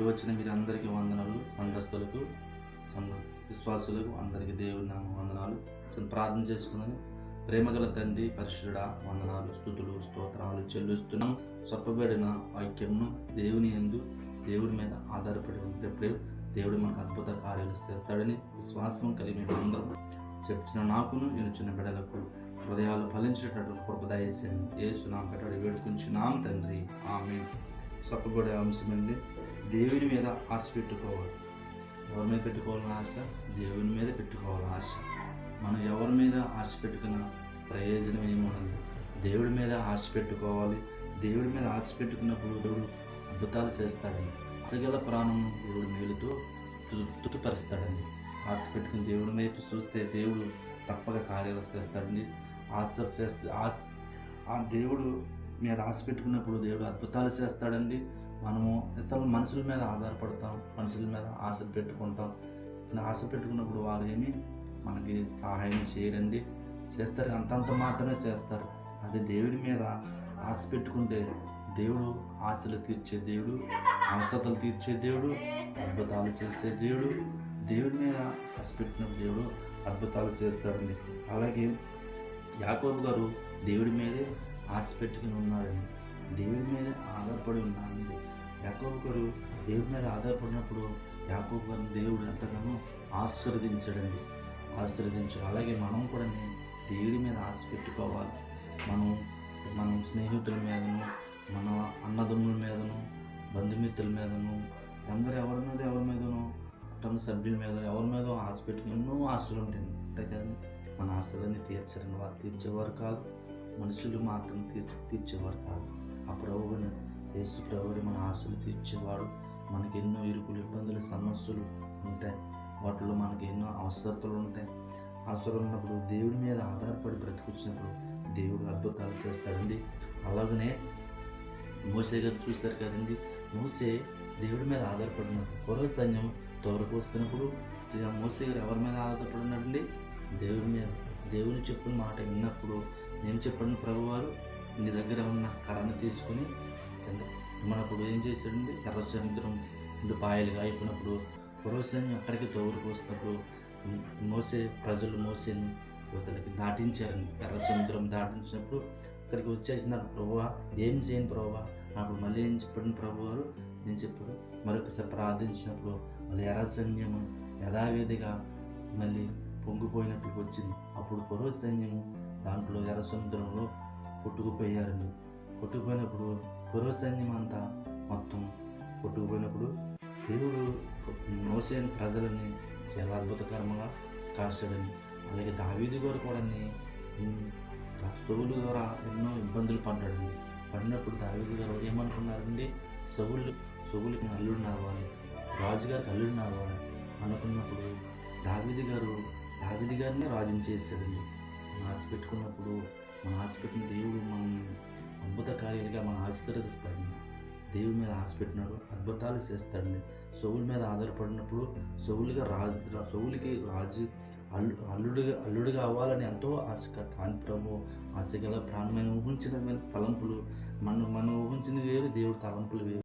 ఇప్పుడు వచ్చిన మీరు అందరికీ వందనాలు సంఘస్థులకు సంఘ విశ్వాసులకు అందరికీ దేవుడి నామ వందనాలు. ప్రార్థన చేసుకుందని ప్రేమగల తండ్రి పరిశుడ వందనాలు స్థుతులు స్తోత్రాలు చెల్లిస్తున్నాం. చెప్పబడిన వాక్యంను దేవుని ఎందు దేవుడి మీద ఆధారపడి ఉండేప్పుడే దేవుడు మనకు అద్భుత కార్యాలు చేస్తాడని విశ్వాసం కలిగి అందరం చెప్తున్న నాకును చిన్న బిడలకు హృదయాలు ఫలించేటటువంటి కృప ఏసు నా పెట్టడి వేడుకుంటున్నాం తండ్రి. ఆమె చెప్పబడే అంశం అండి దేవుని మీద ఆశ పెట్టుకోవాలి. ఎవరి మీద పెట్టుకోవాలని ఆశ? దేవుని మీద పెట్టుకోవాలి ఆశ. మనం ఎవరి మీద ఆశ పెట్టుకున్న ప్రయోజనం ఏముండదు? దేవుడి మీద ఆశ పెట్టుకోవాలి. దేవుడి మీద ఆశ పెట్టుకున్నప్పుడు దేవుడు అద్భుతాలు చేస్తాడండి. అసగల ప్రాణం దేవుడు మేలుతో తుతుపరుస్తాడండి తృప్తిపరుస్తాడండి. ఆశ పెట్టుకుని దేవుడి వైపు చూస్తే దేవుడు తప్పక కార్యాలు చేస్తాడండి. ఆశ చేస్తే ఆశ ఆ దేవుడు మీద ఆశ పెట్టుకున్నప్పుడు దేవుడు అద్భుతాలు చేస్తాడండి. మనము ఇతరుల మనుషుల మీద ఆధారపడతాం మనుషుల మీద ఆశ పెట్టుకుంటాం. ఆశ పెట్టుకున్నప్పుడు వారు ఏమి మనకి సహాయం చేయరండి. చేస్తారు అంతంత మాత్రమే చేస్తారు. అదే దేవుడి మీద ఆశ పెట్టుకుంటే దేవుడు ఆశలు తీర్చే దేవుడు అవసరతలు తీర్చే దేవుడు అద్భుతాలు చేసే దేవుడు దేవుడి మీద ఆశ పెట్టిన దేవుడు అద్భుతాలు చేస్తాడండి. అలాగే యాకోబు గారు దేవుడి మీదే ఆశ పెట్టుకుని ఉన్నారండి. దేవుడి మీద ఆధారపడి ఉన్నాడండి యాకోబు గారు దేవుడి మీద ఆధారపడినప్పుడు యాకోబు గారు దేవుడు ఎంతగానో ఆశీర్వదించాడండి ఆశీర్వదించాడు. అలాగే మనం కూడా దేవుడి మీద ఆశ పెట్టుకోవాలి. మనం మనం స్నేహితుల మీదను మన అన్నదమ్ముల మీదను బంధుమిత్రుల మీదను అందరు ఎవరి మీద ఎవరి మీదనో కుటుంబ సభ్యుల మీద ఎవరి మీద ఆశ పెట్టుకుని ఎన్నో ఆశలు ఉంటాయి. అంటే కానీ మన ఆశలన్నీ తీర్చరని వారు తీర్చేవారు కాదు. మనుషులు మాత్రం తీర్ తీర్చేవారు కాదు. ఆ ప్రభువుని యేసు ప్రభుని మన ఆశలు తీర్చేవాడు. మనకి ఎన్నో ఇరుకులు ఇబ్బందులు సమస్యలు ఉంటాయి. వాటిలో మనకి ఎన్నో అవసరతలు ఉంటాయి. అవసరం ఉన్నప్పుడు దేవుడి మీద ఆధారపడి బ్రతికొచ్చినప్పుడు దేవుడు అద్భుతాలు చేస్తాడండి. అలాగనే మోసే గారు చూస్తారు కదండి. మోసే దేవుడి మీద ఆధారపడినప్పుడు పూర్వ సైన్యం తోరకు వస్తున్నప్పుడు మోసే గారు ఎవరి మీద ఆధారపడినాడండి దేవుడి మీద. దేవుని చెప్పిన మాట విన్నప్పుడు నేను చెప్పండి ప్రభువారు నీ దగ్గర ఉన్న కర్రను తీసుకుని మనప్పుడు ఏం చేశాడండి? ఎర్ర సముద్రం రెండు పాయలుగా అయిపోయినప్పుడు పూర్వసైన్యం అక్కడికి తోరుకు వస్తున్నప్పుడు మోసే ప్రజలు మోసేని యువతలకి దాటించారండి. ఎర్ర సముద్రం దాటించినప్పుడు ఇక్కడికి వచ్చేసినారు. ప్రభువా ఏం చేయను ప్రభువా? అప్పుడు మళ్ళీ ఏం చెప్పండి ప్రభు గారు నేను చెప్పాడు మరొకసారి ప్రార్థించినప్పుడు మళ్ళీ ఎర్ర సైన్యము యథావిధిగా మళ్ళీ పొంగిపోయినట్టుకు వచ్చింది. అప్పుడు పూర్వ సైన్యము దాంట్లో ఎర్ర సముద్రంలో కొట్టుకుపోయారు. కొట్టుకుపోయినప్పుడు పూర్వ సైన్యం అంతా మొత్తం కొట్టుకుపోయినప్పుడు దేవుడు మోసేని ప్రజలని చాలా అద్భుతకరంగా కాశాడని అలాగే దావీది గారు కూడా సౌలు ద్వారా ఎన్నో ఇబ్బందులు పడ్డాడండి పడినప్పుడు దావీది గారు ఏమనుకున్నారండి సౌలు సౌలుకి అల్లుడు నావాలి రాజుగారికి అల్లుడు నావాలి అనుకున్నప్పుడు దావీదు గారు దావీదు గారిని రాజుని చేశాడండి మనం ఆశ పెట్టుకున్నప్పుడు మన హాస్పిటల్ దేవుడు మనల్ని అద్భుత కార్యాలుగా మనం ఆశీర్వదిస్తాడు దేవుడి మీద ఆశపెట్టినప్పుడు అద్భుతాలు చేస్తాడండి. సౌలు మీద ఆధారపడినప్పుడు సౌలుగా రాజు సౌలుకి రాజు అల్లు అల్లుడుగా అల్లుడుగా అవ్వాలని ఎంతో ఆశ కానీ ఆశ గల ప్రాణమైన ఊహించిన తలంపులు మనం మనం ఊహించినవి వేరు దేవుడి తలంపులు వేరు.